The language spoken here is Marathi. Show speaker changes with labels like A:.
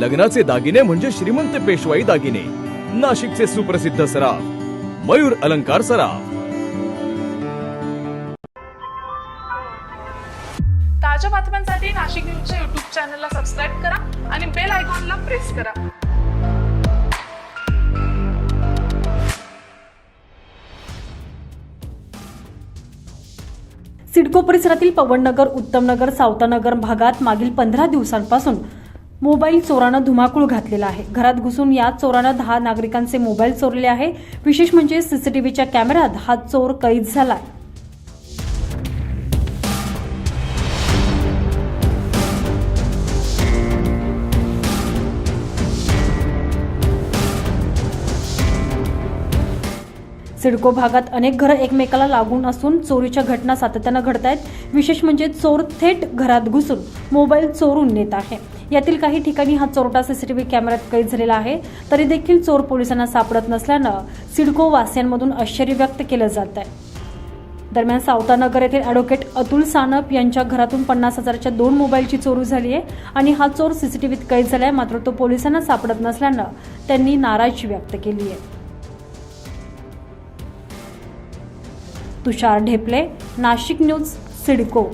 A: लग्नाचे दागिने म्हणजे श्रीमंत पेशवाई दागिने. नाशिकचे सुप्रसिद्ध सराफ मयूर अलंकार सराफ.
B: ताज्या बातम्यांसाठी नाशिक न्यूजच्या युट्यूब चॅनलला सबस्क्राईब करा आणि बेल आयकॉनला प्रेस करा.
C: सिडको परिसरातील पवननगर उत्तमनगर सावतानगर भागात मागील पंधरा दिवसांपासून मोबाईल चोरानं धुमाकूळ घातलेला आहे. घरात घुसून या चोरानं दहा नागरिकांचे मोबाईल चोरले आहे. विशेष म्हणजे सीसीटीव्हीच्या कॅमेऱ्यात हा चोर कैद झाला सिडको भागात अनेक घरं एकमेकाला लागून असून चोरीच्या घटना सातत्यानं घडत आहेत विशेष म्हणजे चोर थेट घरात घुसून मोबाईल चोरून नेत आहे. यातील काही ठिकाणी हा चोरटा सीसीटीव्ही कॅमेऱ्यात कैद झालेला आहे. तरी देखील चोर पोलिसांना सापडत नसल्यानं सिडको वासियांमधून आश्चर्य व्यक्त केलं जात आहे. दरम्यान सावतानगर येथील अॅडव्होकेट अतुल सानप यांच्या घरातून पन्नास हजाराच्या दोन मोबाईलची चोरी झाली आहे आणि हा चोर सीसीटीव्हीत कैद झालाय मात्र तो पोलिसांना सापडत नसल्यानं त्यांनी नाराजी व्यक्त केली आहे. तुषार ढेपले नाशिक न्यूज सिडको.